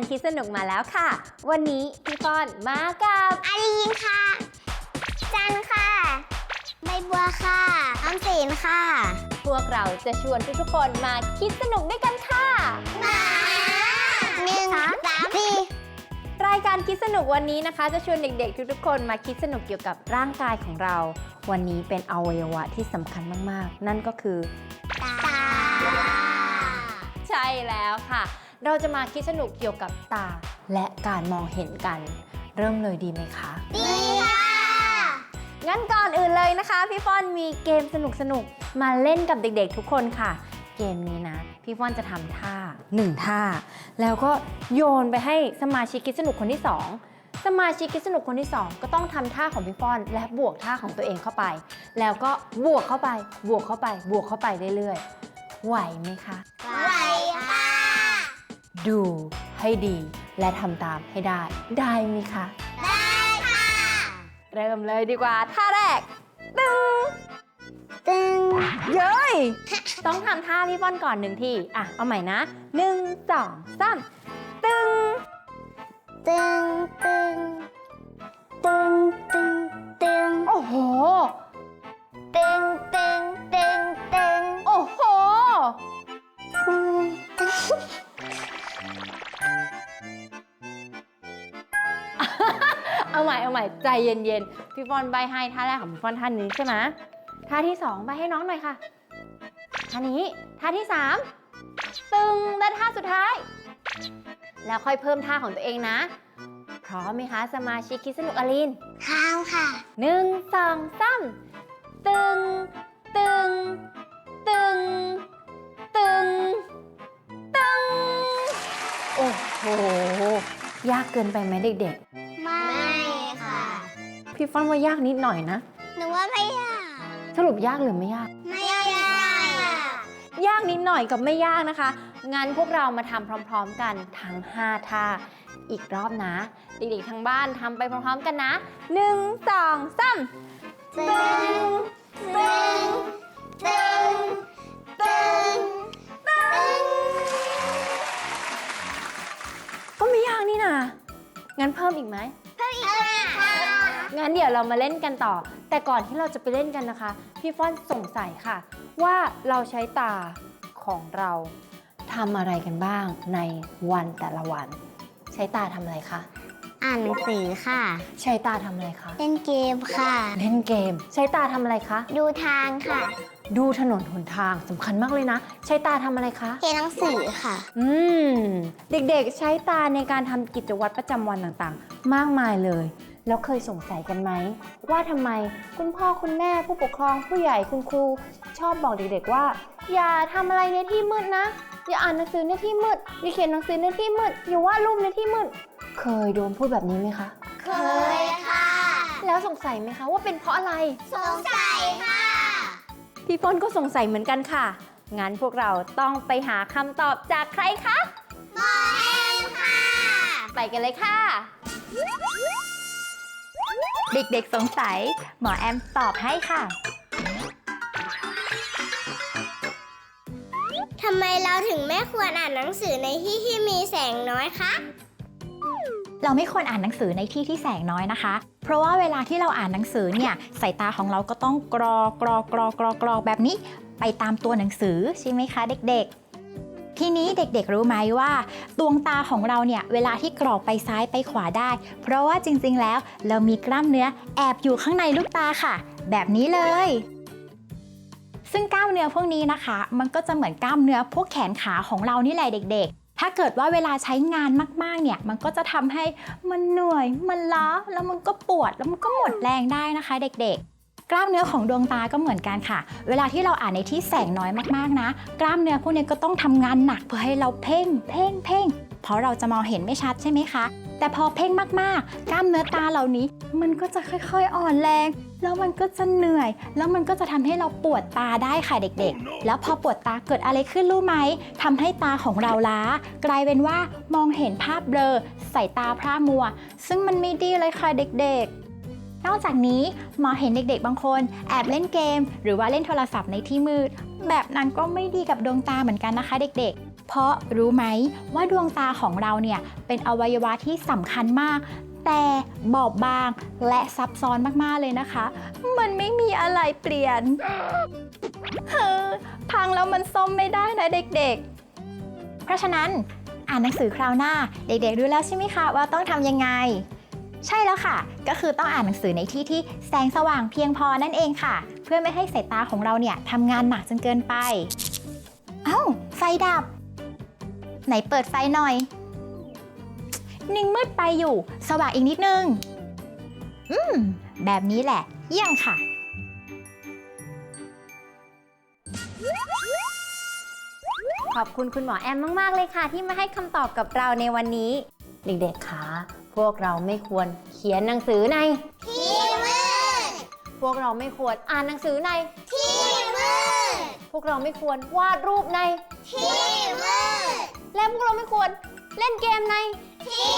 ายการคิดสนุกมาแล้วค่ะ วันนี้พี่ฟอนมากับอาลีนค่ะ จันค่ะ ใบบัวค่ะออมสินค่ะ พวกเราจะชวนทุกทุกๆคนมาคิดสนุกด้วยกันค่ะมาหนึ่งสามสี่รายการคิดสนุกวันนี้นะคะ จะชวนเด็กๆ ทุกๆคนมาคิดสนุกเกี่ยวกับร่างกายของเรา วันนี้เป็นอวัยวะที่สำคัญมากๆ นั่นก็คือตาใช่แล้วค่ะ เราจะมาคิดสนุกเกี่ยวกับตา และการมองเห็นกัน เริ่มเลยดีไหมคะ ดีค่ะงั้นก่อนอื่นเลยนะคะ พี่ฟอนมีเกมสนุกๆมาเล่นกับเด็กๆทุกคนค่ะ เกมนี้นะ พี่ฟอนจะทำท่าหนึ่งท่า แล้วก็โยนไปให้สมาชิกคิดสนุกคนที่สองสมาชิกคิดสนุกคนที่สองก็ต้องทำท่าของพี่ฟอน และบวกท่าของตัวเองเข้าไป แล้วก็บวกเข้าไป บวกเข้าไป บวกเข้าไปเรื่อยๆ ไหวไหมคะ ไหวค่ะ ดูให้ดี และทำตามให้ได้ ได้ไหมคะ ได้ค่ะ เริ่มเลยดีกว่า ท่าแรก ตึงตึงเย้ย ต้องทำท่าพี่ป้อนก่อนหนึ่งที อะ เอาใหม่นะหนึ่งสองสามตึง ตึง ตึง ตึง ตึง ตึง โอ้โห ตึง เอาใหม่เอาใหม่ใจเย็นๆพี่ฟอนใบให้ท่าแรกของพี่ฟอนท่านี้ใช่ไหมท่าที่สองใบให้น้องหน่อยค่ะท่านี้ท่าที่สามตึงและท่าสุดท้าย แล้วค่อยเพิ่มท่าของตัวเองนะ พร้อมไหมคะ สมาชิกคิดสนุกอลินข้าวค่ะหนึ่งสองสามตึง ตึง ตึง ตึง ตึง โอ้โห ยากเกินไปไหมเด็กไม่ค่ะๆ พี่ฟอนว่ายากนิดหน่อยนะ หนูว่าไม่ยากสรุปยากหรือไม่ยาก ไม่ยากยากนิดหน่อยกับไม่ยากนะคะ งั้นพวกเรามาทำพร้อม ๆ กันทั้ง 5 ท่า อีกรอบนะ เด็กๆทางบ้านทำไปพร้อมๆกันนะ 1 2 3ตึงตึงตึงตึงตึงก็ไม่ยากนี่นะงั้นเพิ่มอีกไหมเพิ่มอีกค่ะ งั้นเดี๋ยวเรามาเล่นกันต่อ แต่ก่อนที่เราจะไปเล่นกันนะคะ พี่ฟ้อนสงสัยค่ะ ว่าเราใช้ตาของเราทำอะไรกันบ้างในวันแต่ละวัน ใช้ตาทำอะไรคะ อ่านหนังสือค่ะ ใช้ตาทำอะไรคะ เล่นเกมค่ะ เล่นเกม ใช้ตาทำอะไรคะ ดูทางค่ะ ดูถนนหนทางสำคัญมากเลยนะ ใช้ตาทำอะไรคะ เขียนหนังสือค่ะ อืม เด็กๆ ใช้ตาในการทำกิจวัตรประจำวันต่างๆ มากมายเลย แล้วเคยสงสัยกันไหม ว่าทำไมคุณพ่อคุณแม่ผู้ปกครองผู้ใหญ่คุณครู ชอบบอกเด็กๆว่า อย่าทำอะไรในที่มืดนะ อย่าอ่านหนังสือในที่มืดอย่าเขียนหนังสือในที่มืดอย่าวาดรูปในที่มืดเคยโดนพูดแบบนี้ไหมคะ เคยค่ะ แล้วสงสัยไหมคะว่าเป็นเพราะอะไร สงสัยค่ะ พี่ฟ้นก็สงสัยเหมือนกันค่ะ งั้นพวกเราต้องไปหาคำตอบจากใครคะหมอแอมค่ะ ไปกันเลยค่ะ เด็กๆสงสัย หมอแอมตอบให้ค่ะ ทำไมเราถึงไม่ควรอ่านหนังสือในที่ที่มีแสงน้อยคะ เราไม่ควรอ่านหนังสือในที่ที่แสงน้อยนะคะ เพราะว่าเวลาที่เราอ่านหนังสือเนี่ยสายตาของเราก็ต้องกรอกรอกรอกรอกรอแบบนี้ ไปตามตัวหนังสือใช่ไหมคะ เด็กๆ ทีนี้เด็กๆรู้ไหมว่าดวงตาของเราเนี่ยเวลาที่กรอกไปซ้ายไปขวาได้ เพราะว่าจริงๆแล้วเรามีกล้ามเนื้อแอบอยู่ข้างในลูกตาค่ะ แบบนี้เลยซึ่งกล้ามเนื้อพวกนี้นะคะ มันก็จะเหมือนกล้ามเนื้อพวกแขนขาของเรานี่แหละเด็ก ๆ ถ้าเกิดว่าเวลาใช้งานมากๆ เนี่ย มันก็จะทำให้มันเหนื่อย มันล้า แล้วมันก็ปวด แล้วมันก็หมดแรงได้นะคะ เด็กๆ กล้ามเนื้อของดวงตาก็เหมือนกันค่ะ เวลาที่เราอ่านในที่แสงน้อยมากๆนะ กล้ามเนื้อพวกนี้ก็ต้องทำงานหนักเพื่อให้เราเพ่ง เพ่ง เพ่ง เพราะเราจะมองเห็นไม่ชัดใช่ไหมคะ แต่พอเพ่งมากๆ กล้ามเนื้อตาเหล่านี้ มันก็จะค่อยๆอ่อนแรง แล้วมันก็จะเหนื่อย แล้วมันก็จะทำให้เราปวดตาได้ค่ะเด็กๆแล้วพอปวดตาเกิดอะไรขึ้นรู้ไหมทำให้ตาของเราล้า กลายเป็นว่ามองเห็นภาพเบลอใส่ตาพร่ามัว ซึ่งมันไม่ดีเลยค่ะเด็กๆ นอกจากนี้หมอเห็นเด็กๆ บางคน แอบเล่นเกม หรือว่าเล่นโทรศัพท์ในที่มืด แบบนั้นก็ไม่ดีกับดวงตาเหมือนกันนะคะ เด็กๆ เพราะรู้ไหมว่าดวงตาของเราเนี่ยเป็นอวัยวะที่สำคัญมาก แต่บอบบางและซับซ้อนมากๆเลยนะคะ มันไม่มีอะไรเปลี่ยนพังแล้วมันซ่อมไม่ได้นะเด็กๆ เพราะฉะนั้นอ่านหนังสือคราวหน้า เด็กๆรู้แล้วใช่ไหมคะว่าต้องทำยังไง ใช่แล้วค่ะ ก็คือต้องอ่านหนังสือในที่ที่แสงสว่างเพียงพอนั่นเองค่ะ เพื่อไม่ให้สายตาของเราเนี่ยทำงานหนักจนเกินไป เอ้า ไฟดับ ไหนเปิดไฟหน่อย นิ่งมืดไปอยู่ สว่างอีกนิดนึง อืม แบบนี้แหละ เยี่ยมค่ะ ขอบคุณคุณหมอแอมมาก ๆ เลยค่ะ ที่มาให้คำตอบกับเราในวันนี้ เด็กๆคะพวกเราไม่ควรเขียนหนังสือในที่มืดพวกเราไม่ควรอ่านหนังสือในที่มืดพวกเราไม่ควรวาดรูปในที่มืดและพวกเราไม่ควรเล่นเกมในที่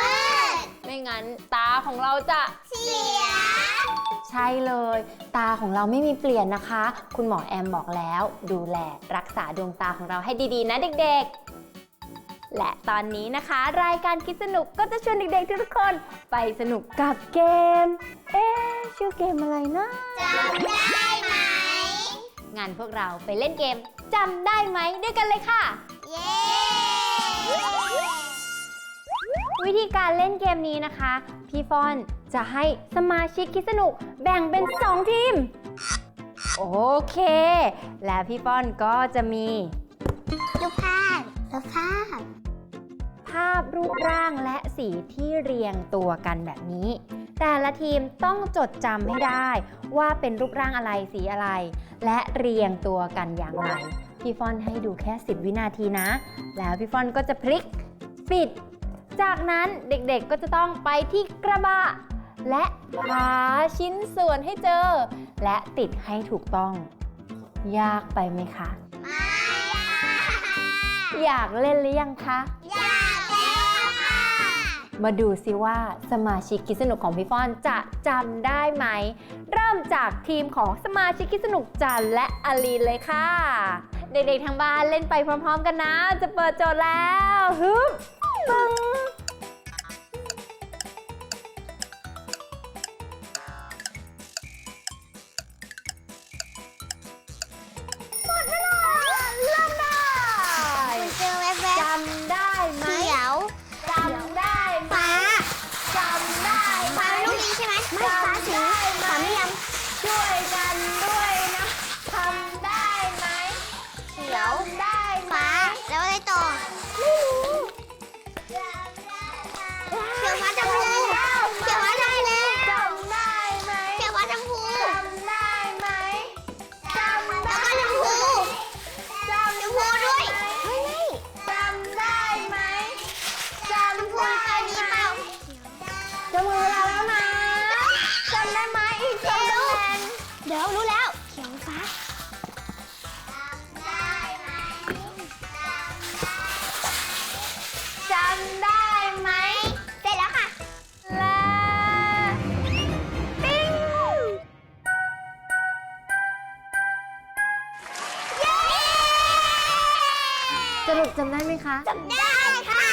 มืดไม่งั้นตาของเราจะเสีย ใช่เลย ตาของเราไม่มีเปลี่ยนนะคะ คุณหมอแอมบอกแล้ว ดูแลรักษาดวงตาของเราให้ดีๆ นะเด็กๆ และตอนนี้นะคะ รายการคิดสนุกก็จะชวนเด็กๆทุกคนไปสนุกกับเกม เอ๊ะชื่อเกมอะไรนะจำได้ไหม งานพวกเราไปเล่นเกมจำได้ไหมด้วยกันเลยค่ะ เย้ วิธีการเล่นเกมนี้นะคะ พี่ฟอนจะให้สมาชิกคิดสนุกแบ่งเป็น 2 ทีม โอเค แล้วพี่ฟอนก็จะมีดูภาพดูภาพ ภาพรูปร่างและสีที่เรียงตัวกันแบบนี้ แต่ละทีมต้องจดจำให้ได้ว่าเป็นรูปร่างอะไรสีอะไร และเรียงตัวกันอย่างไร พี่ฟอนให้ดูแค่ 10 วินาทีนะ แล้วพี่ฟอนก็จะพลิกปิด จากนั้นเด็กๆก็จะต้องไปที่กระบะ และหาชิ้นส่วนให้เจอ และติดให้ถูกต้อง ยากไปไหมคะ ไม่ค่ะอยากเล่นหรือยังคะ มาดูซิว่าสมาชิกคิดสนุกของพี่ฟอนจะจำได้ไหม เริ่มจากทีมของสมาชิกคิดสนุกจันและอลีนเลยค่ะ เด็กๆทางบ้านเล่นไปพร้อม ๆ กันนะ จะเปิดโจทย์แล้วฮึบปึ้ง รู้แล้ว เขียวฟ้าได้ไหมจำได้ไหมเสร็จแล้วค่ะละปิ้งเย้สรุปจำได้ไหมคะ จำได้ค่ะ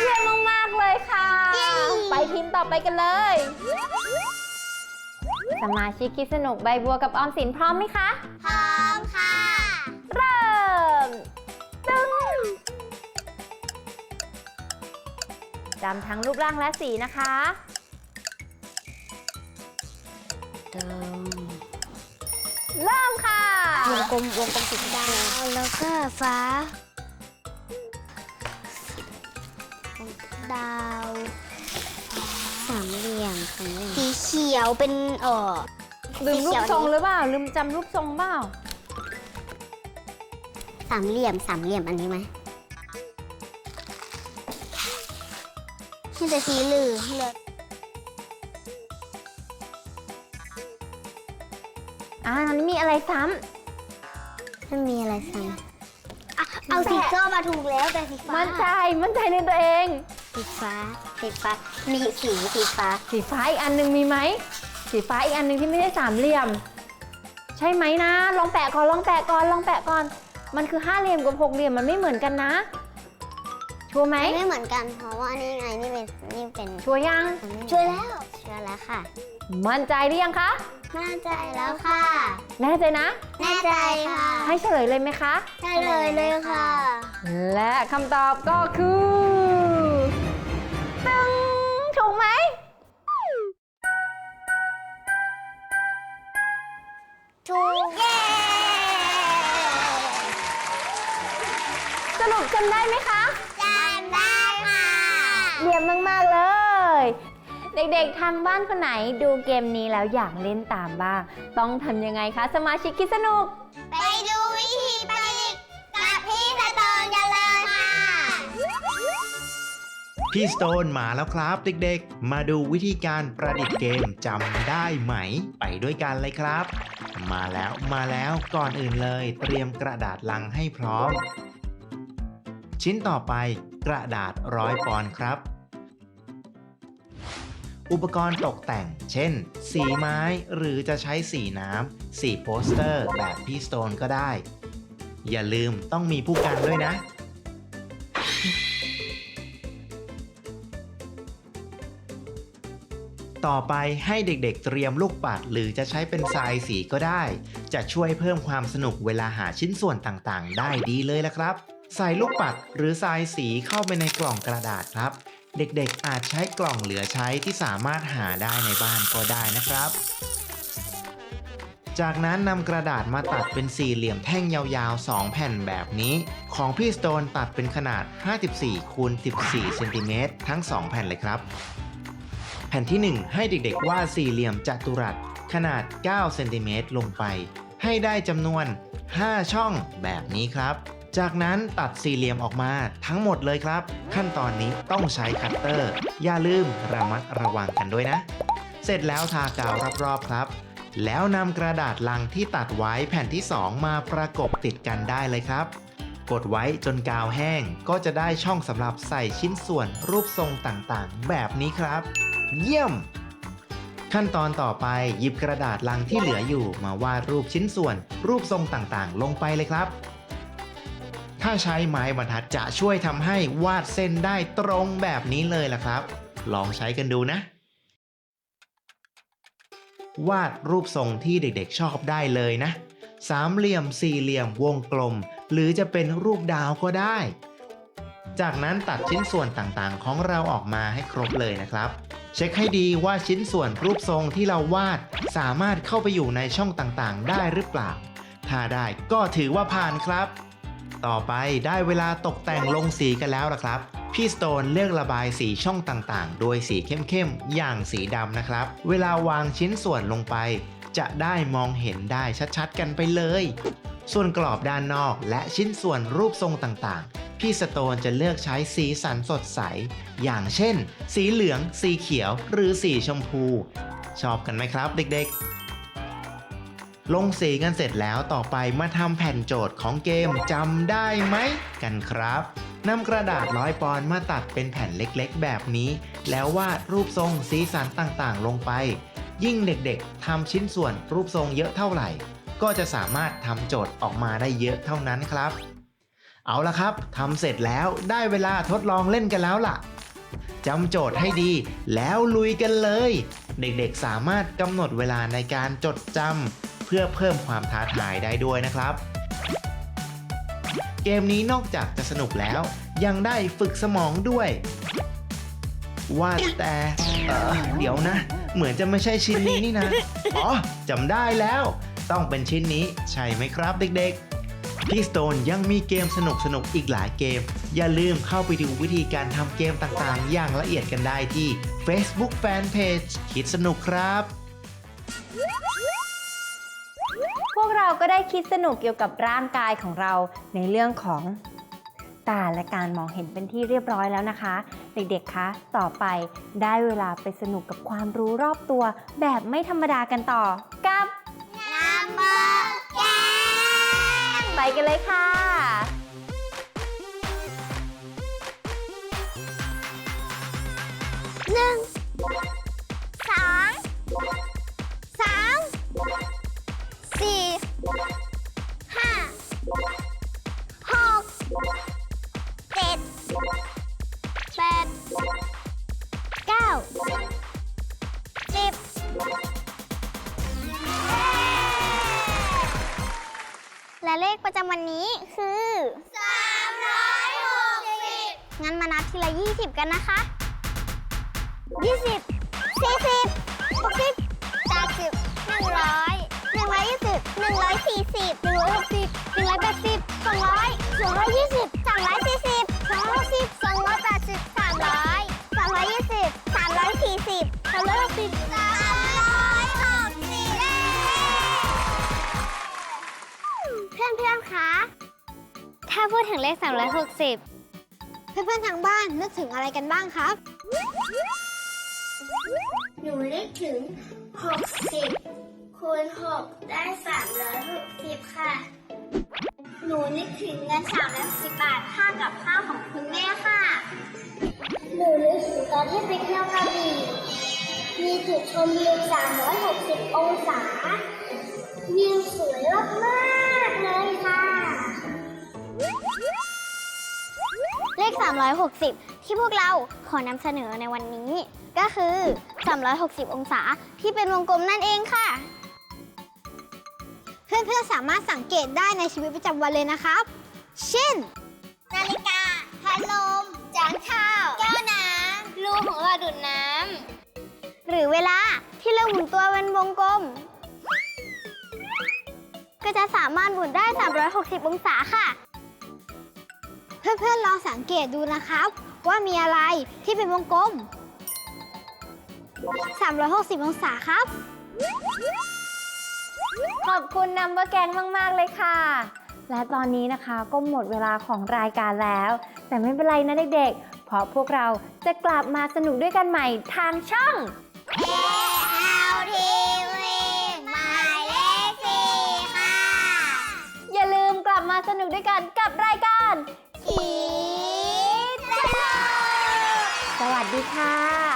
เยี่ยมมากๆเลยค่ะ เย้ ไปทีมต่อไปกันเลย สมาชิกคิดสนุกใบบัวกับออมสินพร้อมไหมคะ พร้อมค่ะ เริ่มตึ้งจำทั้งรูปร่างและสีนะคะเติมเริ่มค่ะ วงกลมวงกลมสีดาวแล้วก็ฟ้า ขียวเป็นเออลืมรูสีเขีปยวทรงนี้หรือเปล่าลืมจำรูปทรงเปล่าสามเหลี่ยมสามเหลี่ยมอันนี้ไหมนี่แต่สีเหลืองเหลืองอ่าตอนนี้มีอะไรซ้ไม่มีอะไรซ้ำอะเอาสีส้มมาถูกแล้วแต่สีำฟ้ามั่นใจ มั่นใจในตัวเอง สีฟ้าสีฟ้า มีสีสีฟ้า สีฟ้าอีกอันหนึงมีไหม สีฟ้าอีกอันหนึงที่ไม่ได้สามเหลี่ยม ใช่ไหมนะ ลองแปะก่อนลองแปะก่อนลองแปะก่อน มันคือห้าเหลี่ยมกับหกเหลี่ยมมันไม่เหมือนกันนะ ชัวร์ไหมไม่เหมือนกัน เพราะว่านี่ไงนี่เป็นนี่เป็นชัวร์ยัง ช่วยแล้วช่วยแล้วค่ะมั่นใจหรือยังคะแน่ใจแล้วค่ะ แน่ใจนะ แน่ใจค่ะให้เฉลยเลยไหมคะ ใช่เลยเลยค่ะ และคำตอบก็คือ จำได้ไหมคะจำได้ค่ะเยี่ยมมาก ๆ เลย เด็กๆทางบ้านคนไหนดูเกมนี้แล้วอยากเล่นตามบ้าง ต้องทำยังไงคะ สมาชิกคิดสนุก ไปดูวิธีประดิษฐ์กับพี่สตองกันเลยค่ะพี่สโตนมาแล้วครับเด็กๆ มาดูวิธีการประดิษฐ์เกมจำได้ไหม ไปด้วยกันเลยครับ มาแล้วมาแล้วก่อนอื่นเลย เตรียมกระดาษลังให้พร้อม ชิ้นต่อไปกระดาษร้อยปอนครับ อุปกรณ์ตกแต่ง เช่น สีไม้หรือจะใช้สีน้ำ สีโปสเตอร์แบบพี่สโตนก็ได้ อย่าลืมต้องมีผู้กันด้วยนะต่อไปให้เด็กๆเตรียมลูกปัดหรือจะใช้เป็นทรายสีก็ได้ จะช่วยเพิ่มความสนุกเวลาหาชิ้นส่วนต่างๆ ได้ดีเลยละครับ ใส่ลูกปัดหรือทรายสีเข้าไปในกล่องกระดาษครับ เด็กๆอาจใช้กล่องเหลือใช้ที่สามารถหาได้ในบ้านก็ได้นะครับ จากนั้นนำกระดาษมาตัดเป็นสี่เหลี่ยมแท่งยาวๆ 2 แผ่นแบบนี้ ของพี่สโตนตัดเป็นขนาด 54คูณ14เซนติเมตรทั้ง 2 แผ่นเลยครับ แผ่นที่ 1 ให้เด็กๆวาดสี่เหลี่ยมจัตุรัสขนาด9เซนติเมตรลงไป ให้ได้จำนวน 5 ช่องแบบนี้ครับ จากนั้นตัดสี่เหลี่ยมออกมาทั้งหมดเลยครับ ขั้นตอนนี้ต้องใช้คัตเตอร์ อย่าลืมระมัดระวังกันด้วยนะ เสร็จแล้วทากาวรอบๆครับ แล้วนำกระดาษลังที่ตัดไว้แผ่นที่ 2 มาประกบติดกันได้เลยครับ กดไว้จนกาวแห้งก็จะได้ช่องสำหรับใส่ชิ้นส่วนรูปทรงต่างๆ แบบนี้ครับ เยี่ยมขั้นตอนต่อไปหยิบกระดาษลังที่เหลืออยู่มาวาดรูปชิ้นส่วน รูปทรงต่างๆ ลงไปเลยครับ ถ้าใช้ไม้บรรทัดจะช่วยทำให้วาดเส้นได้ตรงแบบนี้เลยล่ะครับ ลองใช้กันดูนะ วาดรูปทรงที่เด็กๆชอบได้เลยนะ สามเหลี่ยมสี่เหลี่ยมวงกลม หรือจะเป็นรูปดาวก็ได้ จากนั้นตัดชิ้นส่วนต่างๆ ของเราออกมาให้ครบเลยนะครับ เช็คให้ดีว่าชิ้นส่วนรูปทรงที่เราวาด สามารถเข้าไปอยู่ในช่องต่างๆ ได้หรือเปล่า ถ้าได้ก็ถือว่าผ่านครับ ต่อไปได้เวลาตกแต่งลงสีกันแล้วละครับ พี่สโตนเลือกระบายสีช่องต่างๆ โดยสีเข้มๆ อย่างสีดำนะครับ เวลาวางชิ้นส่วนลงไป จะได้มองเห็นได้ชัดๆ กันไปเลย ส่วนกรอบด้านนอกและชิ้นส่วนรูปทรงต่างๆ พี่สโตนจะเลือกใช้สีสันสดใส อย่างเช่น สีเหลือง สีเขียว หรือสีชมพู ชอบกันไหมครับ เด็กๆ ลงสีกันเสร็จแล้วต่อไปมาทำแผ่นโจทย์ของเกมจำได้ไหมกันครับนำกระดาษร้อยปอนมาตัดเป็นแผ่นเล็กๆ แบบนี้ แล้ววาดรูปทรงสีสันต่างๆ ลงไป ยิ่งเด็กๆทำชิ้นส่วนรูปทรงเยอะเท่าไหร่ ก็จะสามารถทำโจทย์ออกมาได้เยอะเท่านั้นครับ เอาละครับทำเสร็จแล้วได้เวลาทดลองเล่นกันแล้วล่ะจำโจทย์ให้ดีแล้วลุยกันเลย เด็กๆสามารถกำหนดเวลาในการจดจำ เพื่อเพิ่มความท้าทายได้ด้วยนะครับ เกมนี้นอกจากจะสนุกแล้ว ยังได้ฝึกสมองด้วย ว่าแต่เอ่อเดี๋ยวนะ เหมือนจะไม่ใช่ชิ้นนี้นี่นะ อ๋อจำได้แล้ว ต้องเป็นชิ้นนี้ใช่ไหมครับเด็กๆพี่สโตนยังมีเกมสนุกๆอีกหลายเกม อย่าลืมเข้าไปดูวิธีการทำเกมต่างๆ อย่างละเอียดกันได้ที่ Facebook Fanpage คิดสนุกครับ พวกเราก็ได้คิดสนุกเกี่ยวกับร่างกายของเราในเรื่องของตาและการมองเห็นเป็นที่เรียบร้อยแล้วนะคะ เด็กๆ คะ ต่อไปได้เวลาไปสนุกกับความรู้รอบตัว แบบไม่ธรรมดากันต่อกับนัมเบกันเลยค่ะ หนึ่ง สอง สี่ห้าหกเจ็ดแปดเก้าสิบและเลขประจำวันนี้คือ360งั้นมานับทีละ20กันนะคะยี่สิบ 220 240 260 280 300 220 340 360 360เย้เพื่อนเพื่อนคะ ถ้าพูดถึงเลข 360 เพื่อนเพื่อนทางบ้านนึกถึงอะไรกันบ้างครับ หนูนึกถึง 60 คูณ 6 ได้ 360 ค่ะ หนูนึกถึงเงิน360บาทค่ากับข้าวของคุณแม่ค่ะ หนูนึกถึงตอนที่ไปเที่ยวกระบี่ มีจุดชมวิว360 องศา วิวสวยมากๆเลยค่ะ เลข 360 ที่พวกเราขอนำเสนอในวันนี้ ก็คือ 360 องศาที่เป็นวงกลมนั่นเองค่ะ เพื่อนๆสามารถสังเกตได้ในชีวิตประจำวันเลยนะครับ เช่น นาฬิกา พัดลม จานข้าว แก้วน้ำรูของหลอดดูดน้ำ หรือเวลาที่เราหมุนตัวเป็นวงกลม ก็จะสามารถหมุนได้ 360 องศาค่ะ เพื่อนๆลองสังเกตดูนะครับ ว่ามีอะไรที่เป็นวงกลม 360 องศาครับ ขอบคุณนัมเบอร์แกงมาก ๆ เลยค่ะ และตอนนี้นะคะก็หมดเวลาของรายการแล้ว แต่ไม่เป็นไรนะเด็กๆ เพราะพวกเราจะกลับมาสนุกด้วยกันใหม่ทางช่อง ALTV หมายเลขสี่ค่ะอย่าลืมกลับมาสนุกด้วยกันกับรายการ ขีดสนุกสวัสดีค่ะสวัสดีค่ะ